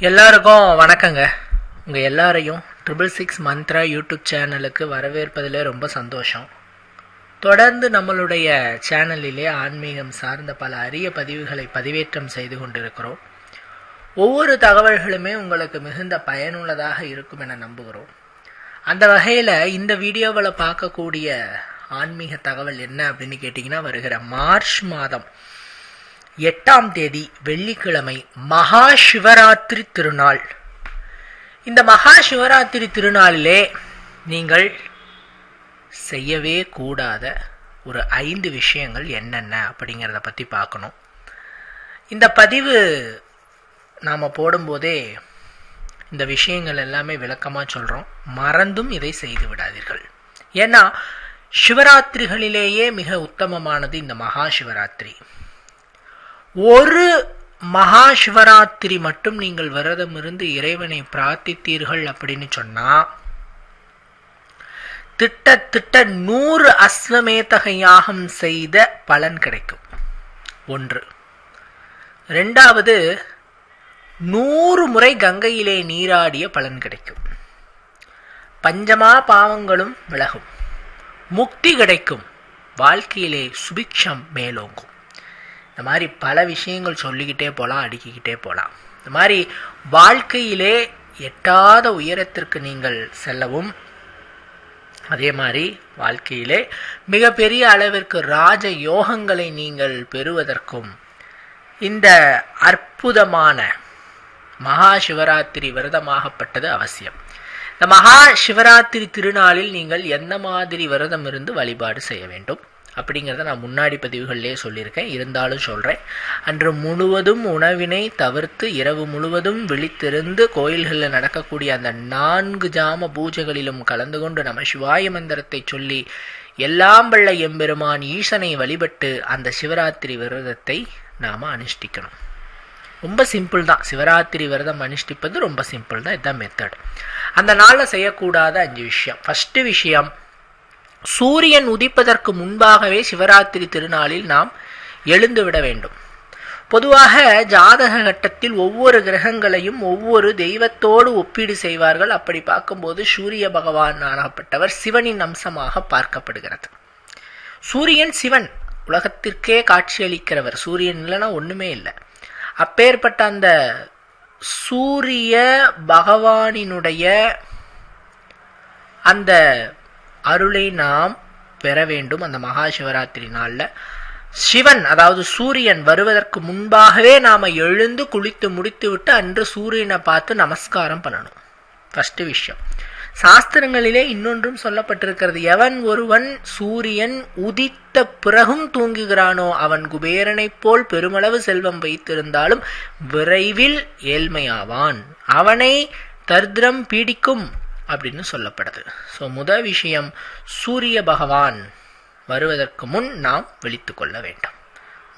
எல்லாருக்கும் வணக்கங்க. உங்கள் எல்லாரையும் ட்ரிபிள் சிக்ஸ் மந்த்ரா யூடியூப் சேனலுக்கு வரவேற்பதில் ரொம்ப சந்தோஷம். தொடர்ந்து நம்மளுடைய சேனலிலே ஆன்மீகம் சார்ந்த பல அரிய பதிவுகளை பதிவேற்றம் செய்து கொண்டிருக்கிறோம். ஒவ்வொரு தகவல்களுமே உங்களுக்கு மிகுந்த பயனுள்ளதாக இருக்கும் என நம்புகிறோம். அந்த வகையில் இந்த வீடியோவில் பார்க்கக்கூடிய ஆன்மீக தகவல் என்ன அப்படின்னு கேட்டிங்கன்னா வருகிற மார்ச் மாதம் எட்டாம் தேதி வெள்ளிக்கிழமை மகா சிவராத்திரி திருநாள். இந்த மகா சிவராத்திரி திருநாளிலே நீங்கள் செய்யவே கூடாத ஒரு ஐந்து விஷயங்கள் என்னென்ன அப்படிங்கிறத பற்றி பார்க்கணும். இந்த பதிவு நாம் போடும்போதே இந்த விஷயங்கள் எல்லாமே விளக்கமாக சொல்கிறோம் மறந்தும் இதை செய்து விடாதீர்கள். ஏன்னா சிவராத்திரிகளிலேயே மிக உத்தமமானது இந்த மகா சிவராத்திரி ஒரு மகா சிவராத்திரி மட்டும் நீங்கள் விரதம் இருந்து இறைவனை பிரார்த்தித்தீர்கள் அப்படின்னு சொன்னா திட்டத்திட்ட நூறு அஸ்வமேதக யாகம் செய்த பலன் கிடைக்கும். ஒன்று. ரெண்டாவது நூறு முறை கங்கையிலே நீராடிய பலன் கிடைக்கும். பஞ்சமா பாவங்களும் விலகும். முக்தி கிடைக்கும். வாழ்க்கையிலே சுபிக்ஷம் மேலோங்கும். இந்த மாதிரி பல விஷயங்கள் சொல்லிக்கிட்டே போகலாம் அடுக்கிக்கிட்டே போகலாம் இந்த மாதிரி வாழ்க்கையிலே எட்டாத உயரத்திற்கு நீங்கள் செல்லவும் அதே மாதிரி வாழ்க்கையிலே மிகப்பெரிய அளவிற்கு ராஜ யோகங்களை நீங்கள் பெறுவதற்கும் இந்த அற்புதமான மகா சிவராத்திரி விரதமாகப்பட்டது அவசியம். இந்த மகா சிவராத்திரி திருநாளில் நீங்கள் எந்த மாதிரி விரதம் இருந்து வழிபாடு செய்ய வேண்டும்? அப்படிங்கிறத நான் முன்னாடி பதிவுகள்லேயே சொல்லியிருக்கேன். இருந்தாலும் சொல்கிறேன் அன்று முழுவதும் உணவினை தவிர்த்து இரவு முழுவதும் விழித்திருந்து கோயில்களில் நடக்கக்கூடிய அந்த நான்கு ஜாம பூஜைகளிலும் கலந்து கொண்டு நம்ம சிவாய மந்திரத்தை சொல்லி எல்லாம் வல்ல எம்பெருமான் ஈசனை வழிபட்டு அந்த சிவராத்திரி விரதத்தை நாம் அனுஷ்டிக்கணும். ரொம்ப சிம்பிள் தான். சிவராத்திரி விரதம் அனுஷ்டிப்பது ரொம்ப சிம்பிள் தான். இதுதான் மெத்தட் அந்த நாளில் செய்யக்கூடாத அஞ்சு விஷயம். ஃபஸ்ட்டு விஷயம் சூரியன் உதிப்பதற்கு முன்பாகவே சிவராத்திரி திருநாளில் நாம் எழுந்துவிட வேண்டும். பொதுவாக ஜாதக கட்டத்தில் ஒவ்வொரு கிரகங்களையும் ஒவ்வொரு தெய்வத்தோடு ஒப்பீடு செய்வார்கள். அப்படி பார்க்கும்போது சூரிய பகவான் ஆனப்பட்டவர் சிவனின் அம்சமாக பார்க்கப்படுகிறது. சூரியன் சிவன் உலகத்திற்கே காட்சியளிக்கிறவர். சூரியன் இல்லைன்னா ஒன்றுமே இல்லை. அப்பேற்பட்ட அந்த சூரிய பகவானினுடைய அந்த அருளை நாம் பெற வேண்டும் அந்த மகா சிவராத்திரி நாளில். சிவன் அதாவது சூரியன் வருவதற்கு முன்பாகவே நாம எழுந்து குளித்து முடித்து விட்டு அன்று சூரியனை பார்த்து நமஸ்காரம் பண்ணணும். ஃபஸ்ட்டு விஷயம். சாஸ்திரங்களிலே இன்னொன்றும் சொல்லப்பட்டிருக்கிறது. எவன் ஒருவன் சூரியன் உதித்த பிறகும் தூங்குகிறானோ அவன் குபேரனைப் போல் பெருமளவு செல்வம் வைத்திருந்தாலும் விரைவில் ஏழ்மையாவான். அவனை தர்திரம் பீடிக்கும். அப்படின்னு சொல்லப்படுது. ஸோ முத விஷயம் சூரிய பகவான் வருவதற்கு முன் நாம் விழித்து கொள்ள வேண்டும்.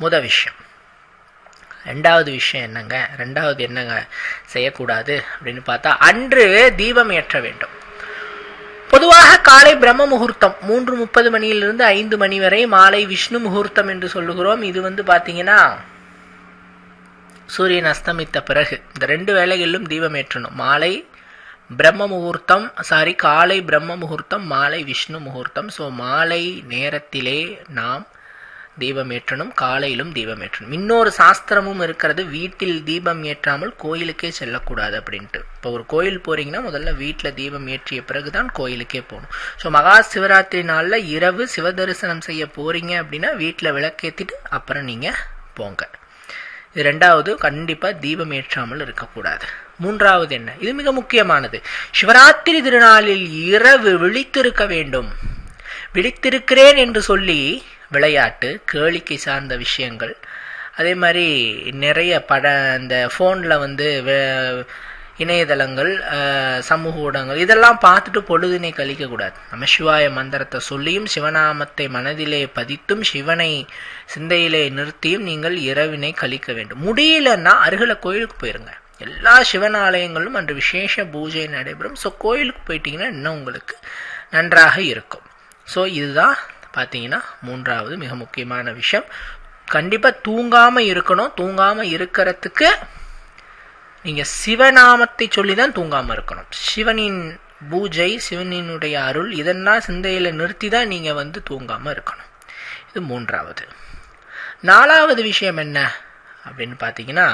முத விஷயம். ரெண்டாவது விஷயம் என்னங்க? ரெண்டாவது என்னங்க? செய்யக்கூடாது அப்படின்னு பார்த்தா அன்று தீபம் ஏற்ற வேண்டும். பொதுவாக காலை பிரம்ம முகூர்த்தம் மூன்று முப்பது மணியிலிருந்து ஐந்து மணி வரை மாலை விஷ்ணு முகூர்த்தம் என்று சொல்லுகிறோம். இது வந்து பார்த்தீங்கன்னா சூரியன் அஸ்தமித்த பிறகு இந்த ரெண்டு வேளைகளிலும் தீபம் ஏற்றணும். மாலை பிரம்ம முகூர்த்தம் சாரி காலை பிரம்ம முகூர்த்தம் மாலை விஷ்ணு முகூர்த்தம். ஸோ மாலை நேரத்திலே நாம் தீபம் ஏற்றணும் காலையிலும் தீபம் ஏற்றணும். இன்னொரு சாஸ்திரமும் இருக்கிறது வீட்டில் தீபம் ஏற்றாமல் கோயிலுக்கே செல்லக்கூடாது அப்படின்ட்டு. இப்போ ஒரு கோயில் போறீங்கன்னா முதல்ல வீட்டில் தீபம் ஏற்றிய பிறகுதான் கோயிலுக்கே போகணும். ஸோ மகா சிவராத்திரி நாளில் இரவு சிவ தரிசனம் செய்ய போறீங்க அப்படின்னா வீட்டில் விளக்கேற்றிட்டு அப்புறம் நீங்கள் போங்க. இது ரெண்டாவது கண்டிப்பாக தீபம் ஏற்றாமல் இருக்கக்கூடாது. மூன்றாவது என்ன? இது மிக முக்கியமானது. சிவராத்திரி திருநாளில் இரவு விழித்திருக்க வேண்டும். விழித்திருக்கிறேன் என்று சொல்லி விளையாட்டு கேளிக்கை சார்ந்த விஷயங்கள். அதே மாதிரி நிறைய பட இந்த ஃபோனில் வந்து இணையதளங்கள் சமூக ஊடகங்கள் இதெல்லாம் பார்த்துட்டு பொழுதினை கழிக்கக்கூடாது. நம்ம சிவாய மந்திரத்தை சொல்லியும் சிவநாமத்தை மனதிலே பதித்தும் சிவனை சிந்தையிலே நிறுத்தியும் நீங்கள் இரவினை கழிக்க வேண்டும். முடியலன்னா அருகில கோயிலுக்கு போயிருங்க. எல்லா சிவன் ஆலயங்களும் அன்று விசேஷ பூஜை நடைபெறும். ஸோ கோயிலுக்கு போயிட்டீங்கன்னா இன்னும் உங்களுக்கு நன்றாக இருக்கும். ஸோ இதுதான் பார்த்தீங்கன்னா மூன்றாவது மிக முக்கியமான விஷயம். கண்டிப்பாக தூங்காமல் இருக்கணும். தூங்காமல் இருக்கிறதுக்கு நீங்க சிவநாமத்தை சொல்லி தான் தூங்காம இருக்கணும். சிவனின் பூஜை சிவனினுடைய அருள் இதெல்லாம் சிந்தையில் நிறுத்தி தான் நீங்கள் வந்து தூங்காம இருக்கணும். இது மூன்றாவது. நாலாவது விஷயம் என்ன அப்படின்னு பார்த்தீங்கன்னா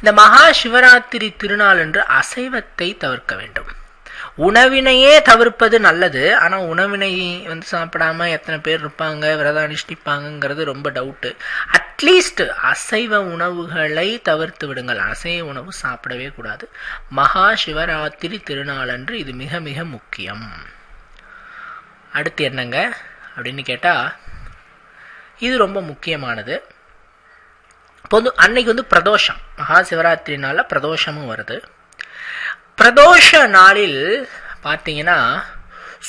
இந்த மகா சிவராத்திரி திருநாள் என்று அசைவத்தை தவிர்க்க வேண்டும். உணவினையே தவிர்ப்பது நல்லது ஆனா உணவினை வந்து சாப்பிடாம எத்தனை பேர் இருப்பாங்க விரதம் அனுஷ்டிப்பாங்கங்கிறது ரொம்ப டவுட்டு அட்லீஸ்ட் அசைவ உணவுகளை தவிர்த்து விடுங்கள். அசைவ உணவு சாப்பிடவே கூடாது. மகா சிவராத்திரி திருநாளன்று இது மிக மிக முக்கியம். அடுத்து என்னங்க? அப்படின்னு கேட்டால் இது ரொம்ப முக்கியமானது. பொது அன்னைக்கு வந்து பிரதோஷம். மகா சிவராத்திரினால பிரதோஷமும் வருது. பிரதோஷ நாளில் பார்த்தீங்கன்னா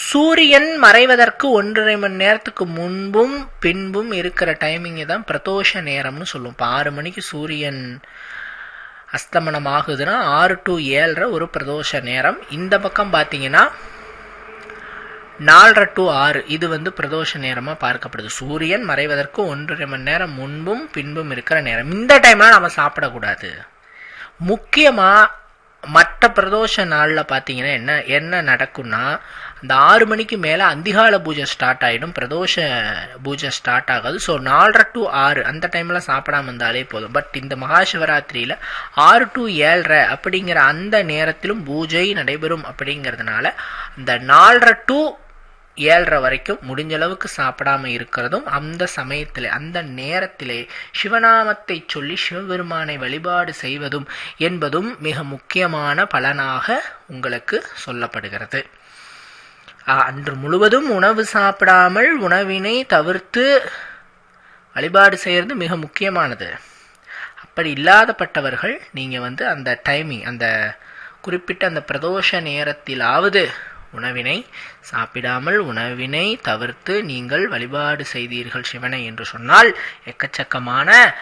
சூரியன் மறைவதற்கு ஒன்றரை மணி நேரத்துக்கு முன்பும் பின்பும் இருக்கிற டைமிங்கை தான் பிரதோஷ நேரம்னு சொல்லுவோம். இப்போ ஆறு மணிக்கு சூரியன் அஸ்தமனம் ஆகுதுன்னா ஆறு டு ஏழரை ஒரு பிரதோஷ நேரம். இந்த பக்கம் பார்த்தீங்கன்னா நாலரை டு ஆறு இது வந்து பிரதோஷ நேரமாக பார்க்கப்படுது. சூரியன் மறைவதற்கு ஒன்றரை மணி நேரம் முன்பும் பின்பும் இருக்கிற நேரம். இந்த டைம்லாம் நம்ம சாப்பிடக்கூடாது. முக்கியமாக மற்ற பிரதோஷ நாளில் பார்த்தீங்கன்னா என்ன என்ன நடக்கும்னா அந்த ஆறு மணிக்கு மேலே அந்திகால பூஜை ஸ்டார்ட் ஆகிடும் பிரதோஷ பூஜை ஸ்டார்ட் ஆகாது. ஸோ நாலரை டு ஆறு அந்த டைமில் சாப்பிடாம இருந்தாலே போதும். பட் இந்த மகாசிவராத்திரியில் ஆறு டு ஏழரை அப்படிங்கிற அந்த நேரத்திலும் பூஜை நடைபெறும் அப்படிங்கிறதுனால இந்த நாலரை டு ஏழரை வரைக்கும் முடிஞ்ச அளவுக்கு சாப்பிடாம இருக்கிறதும் அந்த சமயத்திலே அந்த நேரத்திலே சிவநாமத்தை சொல்லி சிவபெருமானை வழிபாடு செய்வதும் என்பதும் மிக முக்கியமான பலனாக உங்களுக்கு சொல்லப்படுகிறது. அன்று முழுவதும் உணவு சாப்பிடாமல் உணவினை தவிர்த்து வழிபாடு செய்கிறது மிக முக்கியமானது. அப்படி இல்லாதப்பட்டவர்கள் நீங்கள் வந்து அந்த டைமிங் அந்த குறிப்பிட்ட அந்த பிரதோஷ நேரத்திலாவது உணவினை சாப்பிடாமல் உணவினை தவிர்த்து நீங்கள் வழிபாடு செய்தீர்கள் சிவனை என்று சொன்னால் எக்கச்சக்கமான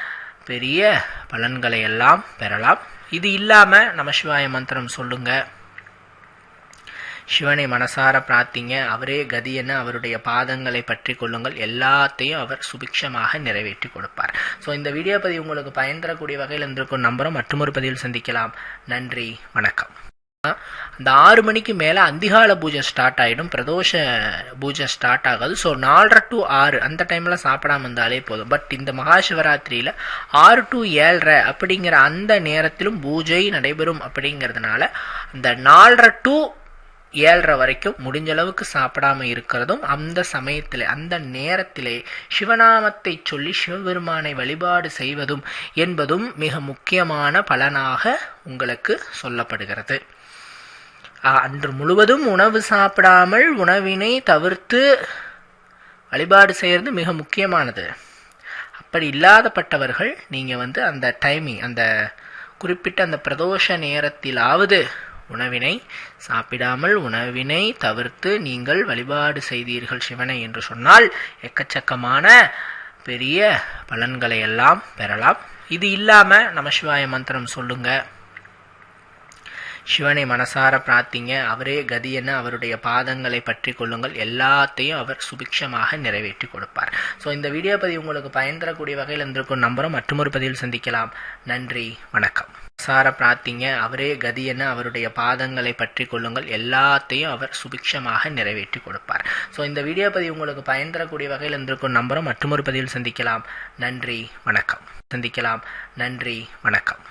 பெரிய பலன்களை எல்லாம் பெறலாம். இது இல்லாமல் நமசிவாய மந்திரம் சொல்லுங்கள் சிவனை மனசார பிரார்த்திங்க. அவரே கதி என அவருடைய பாதங்களை பற்றி கொள்ளுங்கள். எல்லாத்தையும் அவர் சுபிக்ஷமாக நிறைவேற்றி கொடுப்பார். ஸோ இந்த வீடியோ பதிவு உங்களுக்கு பயன் தரக்கூடிய வகையில் இருந்திருக்கும் நம்புறோம். மற்றொரு பதிவில் சந்திக்கலாம். நன்றி வணக்கம். அந்த ஆறு மணிக்கு மேலே அந்திகால பூஜை ஸ்டார்ட் ஆகிடும் பிரதோஷ பூஜை ஸ்டார்ட் ஆகாது. ஸோ நாலரை டு ஆறு அந்த டைமில் சாப்பிடாம இருந்தாலே போதும். பட் இந்த மகா சிவராத்திரியில் ஆறு டு ஏழரை அப்படிங்கிற அந்த நேரத்திலும் பூஜை நடைபெறும் அப்படிங்கிறதுனால அந்த நாலரை டு ஏழரை வரைக்கும் முடிஞ்ச அளவுக்கு சாப்பிடாம இருக்கிறதும் அந்த சமயத்திலே அந்த நேரத்திலே சிவநாமத்தை சொல்லி சிவபெருமானை வழிபாடு செய்வதும் என்பதும் மிக முக்கியமான பலனாக உங்களுக்கு சொல்லப்படுகிறது. அன்று முழுவதும் உணவு சாப்பிடாமல் உணவினை தவிர்த்து வழிபாடு செய்கிறது மிக முக்கியமானது. அப்படி இல்லாதப்பட்டவர்கள் நீங்கள் வந்து அந்த டைமிங் அந்த குறிப்பிட்ட அந்த பிரதோஷ நேரத்திலாவது உணவினை சாப்பிடாமல் உணவினை தவிர்த்து நீங்கள் வழிபாடு செய்தீர்கள் சிவனை என்று சொன்னால் எக்கச்சக்கமான பெரிய பலன்களை எல்லாம் பெறலாம். இது இல்லாம நமசிவாய மந்திரம் சொல்லுங்க. சிவனை மனசார பிரார்த்திங்க. அவரே கதி என அவருடைய பாதங்களை பற்றி கொள்ளுங்கள். எல்லாத்தையும் அவர் சுபிக்ஷமாக நிறைவேற்றி கொடுப்பார். ஸோ இந்த வீடியோ பதிவு உங்களுக்கு பயன் தரக்கூடிய வகையில் இருந்திருக்கும். நம்புறோம் மற்றொரு பதிவில் சந்திக்கலாம். நன்றி. வணக்கம். சார பிரார்த்திங்க அவரே கதி என அவருடைய பாதங்களை பற்றி கொள்ளுங்கள். எல்லாத்தையும் அவர் சுபிக்ஷமாக நிறைவேற்றி கொடுப்பார். ஸோ இந்த வீடியோ பதிவு உங்களுக்கு பயன் தரக்கூடிய வகையில் இருந்திருக்கும் நம்பரும் மற்றொரு பதிவில் சந்திக்கலாம். நன்றி வணக்கம். சந்திக்கலாம். நன்றி வணக்கம்.